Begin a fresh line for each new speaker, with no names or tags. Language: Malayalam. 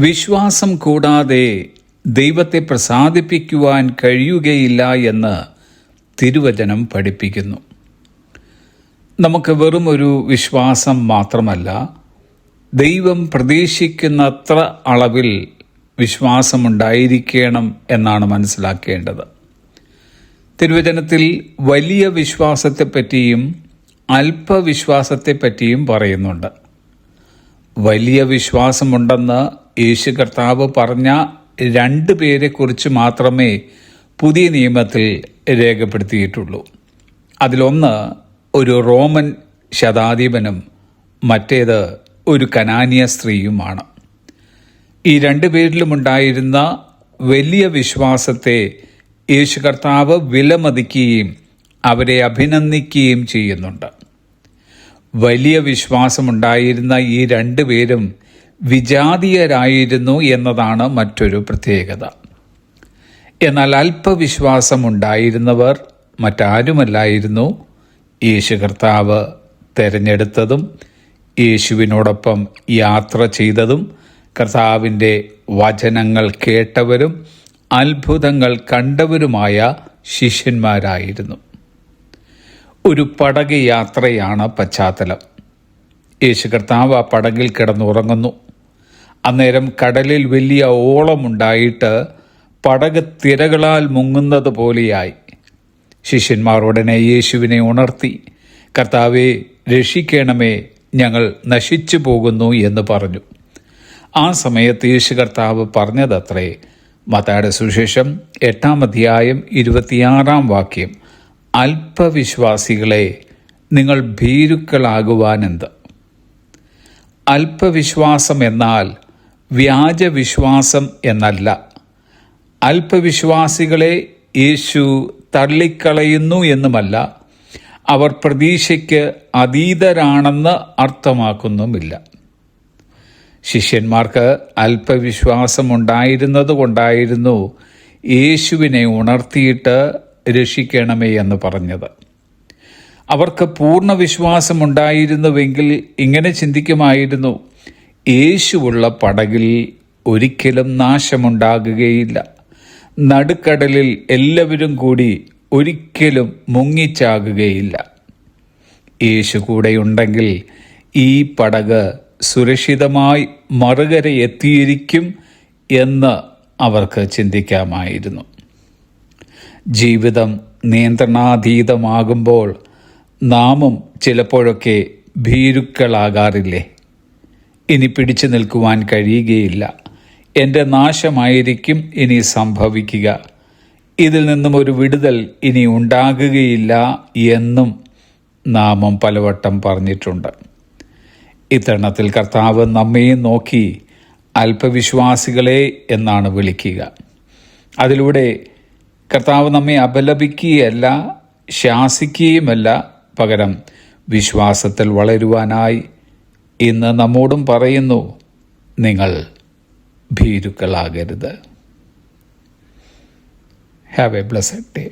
വിശ്വാസം കൂടാതെ ദൈവത്തെ പ്രസാദിപ്പിക്കുവാൻ കഴിയുകയില്ല എന്ന് തിരുവചനം പഠിപ്പിക്കുന്നു. നമുക്ക് വെറും ഒരു വിശ്വാസം മാത്രമല്ല ദൈവം പ്രതീക്ഷിക്കുന്നത്ര അളവിൽ വിശ്വാസമുണ്ടായിരിക്കണം എന്നാണ് മനസ്സിലാക്കേണ്ടത്. തിരുവചനത്തിൽ വലിയ വിശ്വാസത്തെപ്പറ്റിയും അല്പവിശ്വാസത്തെപ്പറ്റിയും പറയുന്നുണ്ട്. വലിയ വിശ്വാസമുണ്ടെന്ന് യേശു കർത്താവ് പറഞ്ഞ രണ്ട് പേരെക്കുറിച്ച് മാത്രമേ പുതിയ നിയമത്തിൽ രേഖപ്പെടുത്തിയിട്ടുള്ളൂ. അതിലൊന്ന് ഒരു റോമൻ ശതാധിപനും മറ്റേത് ഒരു കനാനിയ സ്ത്രീയുമാണ്. ഈ രണ്ടു പേരിലുമുണ്ടായിരുന്ന വലിയ വിശ്വാസത്തെ യേശു കർത്താവ് വിലമതിക്കുകയും അവരെ അഭിനന്ദിക്കുകയും ചെയ്യുന്നുണ്ട്. വലിയ വിശ്വാസമുണ്ടായിരുന്ന ഈ രണ്ടു പേരും വിജാതീയരായിരുന്നു എന്നതാണ് മറ്റൊരു പ്രത്യേകത. എന്നാൽ അല്പവിശ്വാസമുണ്ടായിരുന്നവർ മറ്റാരുമല്ലായിരുന്നു. യേശു കർത്താവ് തെരഞ്ഞെടുത്തതും യേശുവിനോടൊപ്പം യാത്ര ചെയ്തതും കർത്താവിന്റെ വചനങ്ങൾ കേട്ടവരും അത്ഭുതങ്ങൾ കണ്ടവരുമായ ശിഷ്യന്മാരായിരുന്നു. ഒരു പടക് യാത്രയാണ് പശ്ചാത്തലം. യേശു കർത്താവ് ആ പടകിൽ കിടന്നുറങ്ങുന്നു. അന്നേരം കടലിൽ വലിയ ഓളമുണ്ടായിട്ട് പടക് തിരകളാൽ മുങ്ങുന്നത് പോലെയായി. ശിഷ്യന്മാർ ഉടനെ യേശുവിനെ ഉണർത്തി കർത്താവെ രക്ഷിക്കണമേ ഞങ്ങൾ നശിച്ചു പോകുന്നു എന്ന് പറഞ്ഞു. ആ സമയത്ത് യേശു കർത്താവ് പറഞ്ഞതത്രേ മത്തായുടെ സുശേഷം എട്ടാം അധ്യായം ഇരുപത്തിയാറാം വാക്യം അല്പവിശ്വാസികളെ നിങ്ങൾ ഭീരുക്കളാകുവാനെന്ത്? അല്പവിശ്വാസം എന്നാൽ വ്യാജവിശ്വാസം എന്നല്ല. അല്പവിശ്വാസികളെ യേശു തള്ളിക്കളയുന്നു എന്നുമല്ല അവർ പ്രതീക്ഷയ്ക്ക് അതീതരാണെന്ന് അർത്ഥമാക്കുന്നുമില്ല. ശിഷ്യന്മാർക്ക് അല്പവിശ്വാസമുണ്ടായിരുന്നത് കൊണ്ടായിരുന്നു യേശുവിനെ ഉണർത്തിയിട്ട് രക്ഷിക്കണമേ എന്ന് പറഞ്ഞത്. അവർക്ക് പൂർണ വിശ്വാസമുണ്ടായിരുന്നുവെങ്കിൽ ഇങ്ങനെ ചിന്തിക്കുമായിരുന്നു യേശുവുള്ള പടകിൽ ഒരിക്കലും നാശമുണ്ടാകുകയില്ല. നടുക്കടലിൽ എല്ലാവരും കൂടി ഒരിക്കലും മുങ്ങിച്ചാകുകയില്ല. യേശു കൂടെയുണ്ടെങ്കിൽ ഈ പടക് സുരക്ഷിതമായി മറുകര എത്തിയിരിക്കും എന്ന് അവർക്ക് ചിന്തിക്കാമായിരുന്നു. ജീവിതം നിയന്ത്രണാതീതമാകുമ്പോൾ നാമും ചിലപ്പോഴൊക്കെ ഭീരുക്കളാകാറില്ലേ? ഇനി പിടിച്ചു നിൽക്കുവാൻ കഴിയുകയില്ല. എന്റെ നാശമായിരിക്കും ഇനി സംഭവിക്കുക. ഇതിൽ നിന്നും ഒരു വിടുതൽ ഇനി ഉണ്ടാകുകയില്ല എന്നും നാമം പലവട്ടം പറഞ്ഞിട്ടുണ്ട്. ഇത്തരണത്തിൽ കർത്താവ് നമ്മയും നോക്കി അല്പവിശ്വാസികളെ എന്നാണ് വിളിക്കുക. അതിലൂടെ കർത്താവ് നമ്മെ അപലപിക്കുകയല്ല ശാസിക്കുകയുമല്ല പകരം വിശ്വാസത്തിൽ വളരുവാനായി ഇന്ന് നമ്മോടും പറയുന്നു നിങ്ങൾ ഭീരുക്കളാകരുത്. Have a blessed day